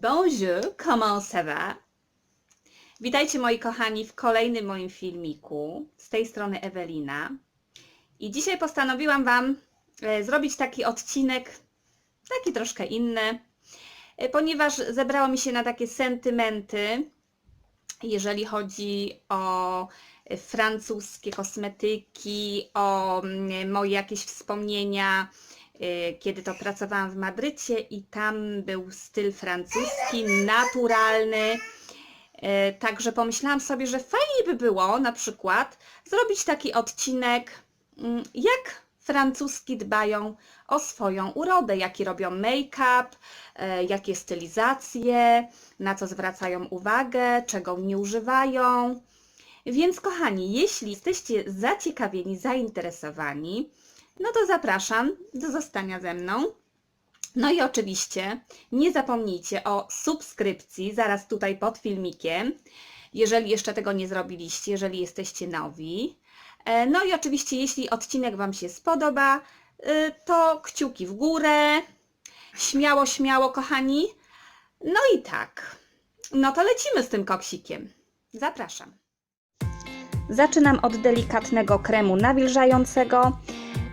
Bonjour, comment ça va? Witajcie moi kochani w kolejnym moim filmiku. Z tej strony Ewelina. I dzisiaj postanowiłam Wam e, zrobić taki odcinek, taki troszkę inny, e, ponieważ zebrało mi się na takie sentymenty, jeżeli chodzi o francuskie kosmetyki, o mm, moje jakieś wspomnienia, kiedy to pracowałam w Madrycie i tam był styl francuski, naturalny. E, Także pomyślałam sobie, że fajnie by było na przykład zrobić taki odcinek, mm, jak francuski dbają o swoją urodę, jaki robią make-up, e, jakie stylizacje, na co zwracają uwagę, czego nie używają. Więc kochani, jeśli jesteście zaciekawieni, zainteresowani, no to zapraszam do zostania ze mną. No i oczywiście nie zapomnijcie o subskrypcji zaraz tutaj pod filmikiem, jeżeli jeszcze tego nie zrobiliście, jeżeli jesteście nowi. E, No i oczywiście, jeśli odcinek Wam się spodoba, y, to kciuki w górę. Śmiało, śmiało, kochani. No i tak. No to lecimy z tym koksikiem. Zapraszam. Zaczynam od delikatnego kremu nawilżającego.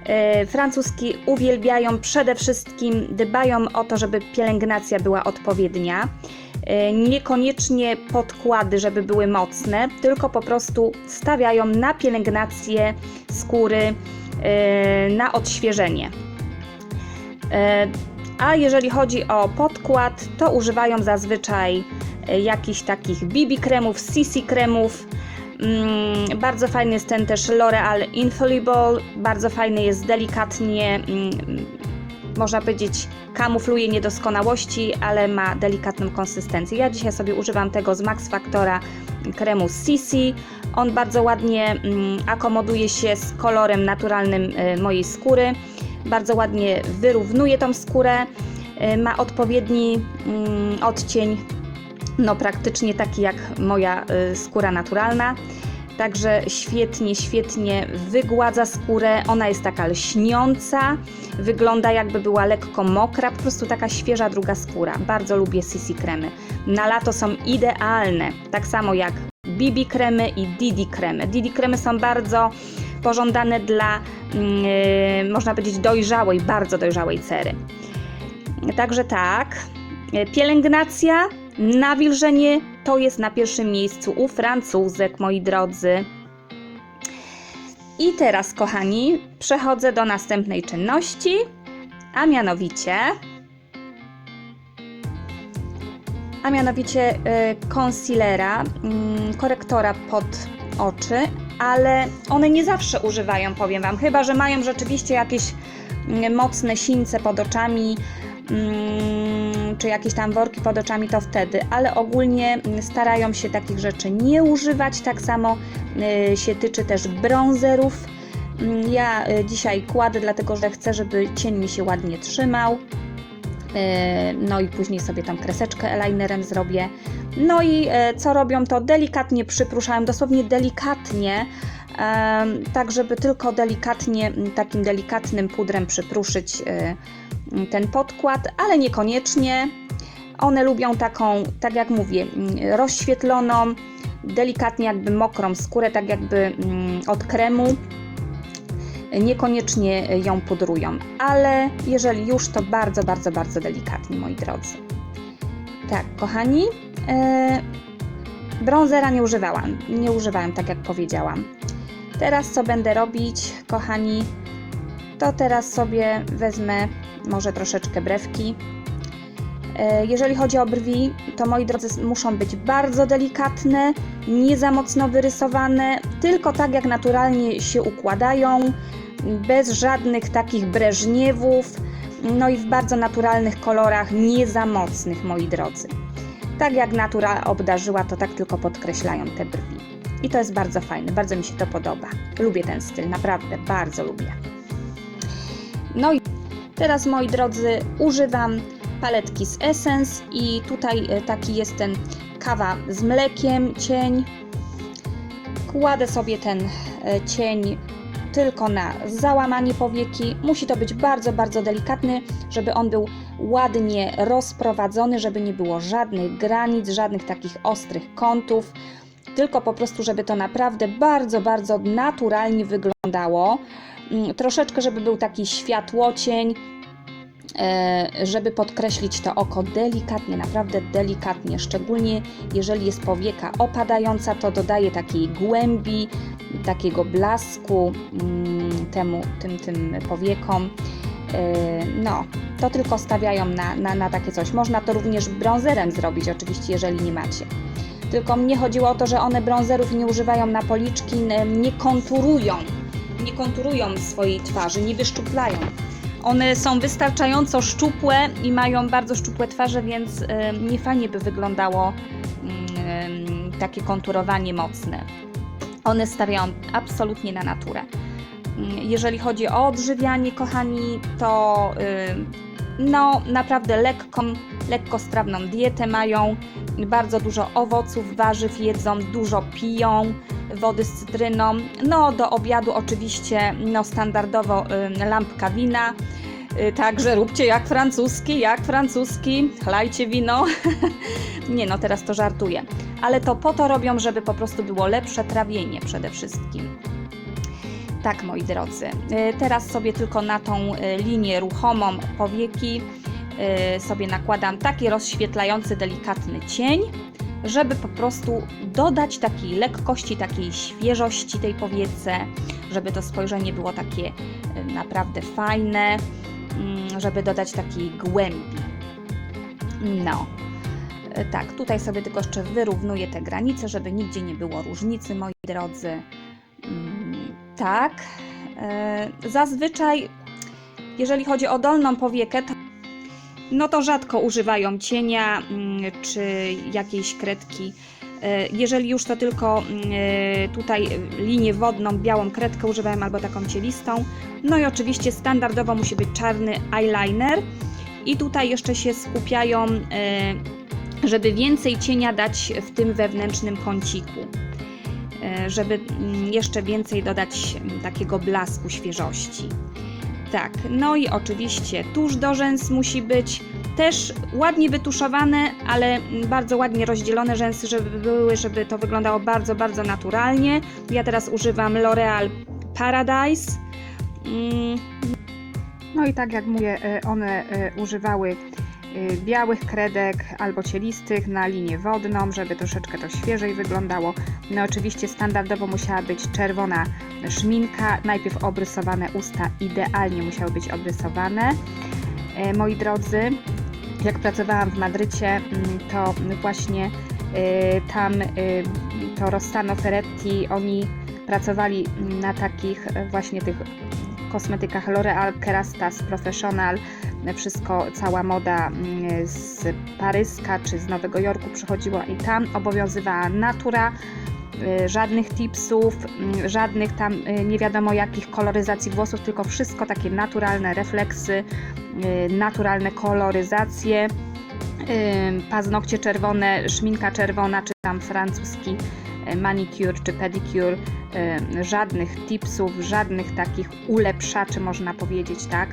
E, Francuski uwielbiają przede wszystkim, dbają o to, żeby pielęgnacja była odpowiednia. E, Niekoniecznie podkłady, żeby były mocne, tylko po prostu stawiają na pielęgnację skóry, e, na odświeżenie. A jeżeli chodzi o podkład, to używają zazwyczaj jakichś takich BB kremów, CC kremów. Mm, bardzo fajny jest ten też L'Oreal Infallible, bardzo fajny jest delikatnie, mm, można powiedzieć, kamufluje niedoskonałości, ale ma delikatną konsystencję. Ja dzisiaj sobie używam tego z Max Factora kremu CC. On bardzo ładnie mm, akomoduje się z kolorem naturalnym y, mojej skóry. Bardzo ładnie wyrównuje tą skórę. Y, Ma odpowiedni odcień no praktycznie taki jak moja y, skóra naturalna. Także świetnie, świetnie wygładza skórę. Ona jest taka lśniąca, wygląda jakby była lekko mokra, po prostu taka świeża druga skóra. Bardzo lubię CC kremy. Na lato są idealne, tak samo jak BB kremy i DD kremy. DD kremy są bardzo pożądane dla, yy, można powiedzieć, dojrzałej, bardzo dojrzałej cery. Także tak, E, Pielęgnacja, nawilżenie to jest na pierwszym miejscu u Francuzek, moi drodzy. I teraz, kochani, przechodzę do następnej czynności, a mianowicie. A mianowicie y, concealera, mm, korektora pod oczy, ale one nie zawsze używają, powiem Wam, chyba że mają rzeczywiście jakieś mm, mocne sińce pod oczami, czy jakieś tam worki pod oczami, to wtedy, ale ogólnie mm, starają się takich rzeczy nie używać. Tak samo y, się tyczy też bronzerów. Mm, Ja y, dzisiaj kładę, dlatego że chcę, żeby cień mi się ładnie trzymał. Y, No i później sobie tam kreseczkę eyelinerem zrobię. No i co robią, to delikatnie przypruszają, dosłownie delikatnie, tak żeby tylko delikatnie, takim delikatnym pudrem przypruszyć ten podkład, ale niekoniecznie. One lubią taką, tak jak mówię, mm, rozświetloną, delikatnie jakby mokrą skórę, tak jakby mm, od kremu. Niekoniecznie ją pudrują, ale jeżeli już, to bardzo, bardzo, bardzo delikatnie, moi drodzy. Tak, kochani, e, bronzera nie używałam, nie używałem, tak jak powiedziałam. Teraz co będę robić, kochani, to teraz sobie wezmę może troszeczkę brewki. E, Jeżeli chodzi o brwi, to moi drodzy muszą być bardzo delikatne, nie za mocno wyrysowane, tylko tak jak naturalnie się układają, bez żadnych takich breżniewów, no i w bardzo naturalnych kolorach, nie za mocnych, moi drodzy. Tak jak natura obdarzyła, to tak tylko podkreślają te brwi. I to jest bardzo fajne, bardzo mi się to podoba. Lubię ten styl, naprawdę bardzo lubię. No i teraz, moi drodzy, używam paletki z Essence i tutaj e, taki jest ten kawa z mlekiem, cień. Kładę sobie ten e, cień tylko na załamanie powieki. Musi to być bardzo, bardzo delikatny, żeby on był ładnie rozprowadzony, żeby nie było żadnych granic, żadnych takich ostrych kątów, tylko po prostu, żeby to naprawdę bardzo, bardzo naturalnie wyglądało. Mm, Troszeczkę, żeby był taki światłocień, e, żeby podkreślić to oko delikatnie, naprawdę delikatnie, szczególnie jeżeli jest powieka opadająca, to dodaje takiej głębi, takiego blasku mm, temu, tym, tym powiekom. E, No, to tylko stawiają na, na, na takie coś. Można to również brązerem zrobić, oczywiście, jeżeli nie macie. Tylko mnie chodziło o to, że one brązerów nie używają na policzki, nie konturują, nie konturują swojej twarzy, nie wyszczuplają. One są wystarczająco szczupłe i mają bardzo szczupłe twarze, więc e, nie fajnie by wyglądało mm, takie konturowanie mocne. One stawiają absolutnie na naturę. Mm, Jeżeli chodzi o odżywianie, kochani, to y, no naprawdę lekką, lekkostrawną dietę mają. Bardzo dużo owoców, warzyw jedzą, dużo piją, wody z cytryną. No do obiadu oczywiście no standardowo lampka wina. Y, Także róbcie jak francuski, jak francuski, chlajcie wino. Nie no, teraz to żartuję. Ale to po to robią, żeby po prostu było lepsze trawienie przede wszystkim. Tak, moi drodzy. Y, Teraz sobie tylko na tą y, linię ruchomą powieki sobie nakładam taki rozświetlający, delikatny cień, żeby po prostu dodać takiej lekkości, takiej świeżości tej powiece, żeby to spojrzenie było takie y, naprawdę fajne, mm, żeby dodać takiej głębi. No. Y, Tak, tutaj sobie tylko jeszcze wyrównuję te granice, żeby nigdzie nie było różnicy, moi drodzy. Mm, Tak. Y, Zazwyczaj, jeżeli chodzi o dolną powiekę, to no to rzadko używają cienia mm, czy jakiejś kredki. E, Jeżeli już to tylko mm, e, tutaj linię wodną, białą kredkę używają albo taką cielistą. No i oczywiście standardowo musi być czarny eyeliner. I tutaj jeszcze się skupiają, e, żeby więcej cienia dać w tym wewnętrznym kąciku. Żeby mm, jeszcze więcej dodać takiego blasku, świeżości. Tak, no i oczywiście tusz do rzęs musi być też ładnie wytuszowane, ale bardzo ładnie rozdzielone rzęsy, żeby były, żeby to wyglądało bardzo, bardzo naturalnie. Ja teraz używam L'Oreal Paradise. Mm, No i tak jak mówię, e, one e, używały białych kredek albo cielistych na linię wodną, żeby troszeczkę to świeżej wyglądało. No oczywiście standardowo musiała być czerwona szminka, najpierw obrysowane usta, idealnie musiały być obrysowane. E, Moi drodzy, jak pracowałam w Madrycie, mm, to właśnie e, tam e, to Rossano Ferretti, oni pracowali na takich właśnie tych kosmetykach L'Oreal, Kerastase, Professional, wszystko, cała moda mm, z Paryska czy z Nowego Jorku przychodziła i tam obowiązywała natura, y, żadnych tipsów, mm, żadnych tam y, nie wiadomo jakich koloryzacji włosów, tylko wszystko takie naturalne refleksy, y, naturalne koloryzacje, paznokcie czerwone, szminka czerwona, czy tam francuski manicure czy pedicure, żadnych tipsów, żadnych takich ulepszaczy można powiedzieć, tak?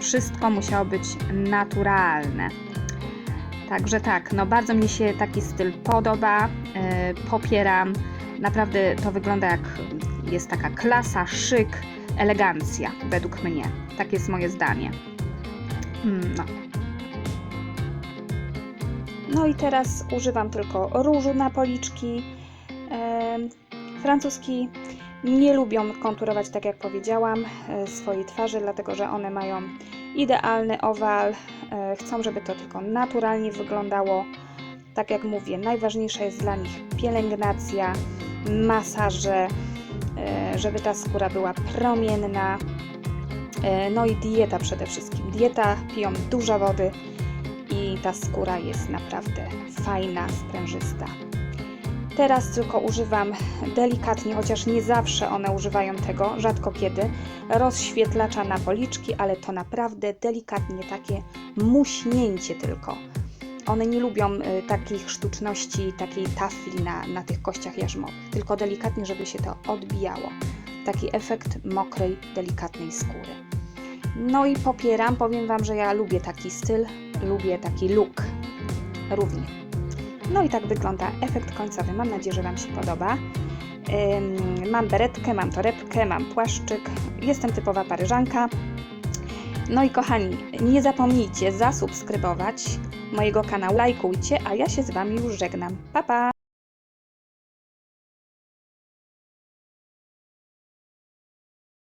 Wszystko musiało być naturalne. Także tak, no bardzo mi się taki styl podoba, e, popieram. Naprawdę to wygląda jak jest taka klasa, szyk, elegancja według mnie. Tak jest moje zdanie. Mm, No. No i teraz używam tylko różu na policzki. Em, Francuski nie lubią konturować, tak jak powiedziałam, e, swojej twarzy, dlatego że one mają idealny owal. E, Chcą, żeby to tylko naturalnie wyglądało. Tak jak mówię, najważniejsza jest dla nich pielęgnacja, masaże, e, żeby ta skóra była promienna. No i dieta przede wszystkim. Dieta, piją dużo wody i ta skóra jest naprawdę fajna, sprężysta. Teraz tylko używam delikatnie, chociaż nie zawsze one używają tego, rzadko kiedy, rozświetlacza na policzki, ale to naprawdę delikatnie takie muśnięcie tylko. One nie lubią y, takich sztuczności, takiej tafli na, na tych kościach jarzmowych, tylko delikatnie, żeby się to odbijało. Taki efekt mokrej, delikatnej skóry. No i popieram, powiem Wam, że ja lubię taki styl, lubię taki look równie. No i tak wygląda efekt końcowy. Mam nadzieję, że Wam się podoba. Mam beretkę, mam torebkę, mam płaszczyk. Jestem typowa paryżanka. No i kochani, nie zapomnijcie zasubskrybować mojego kanału, lajkujcie, a ja się z Wami już żegnam. Pa, pa!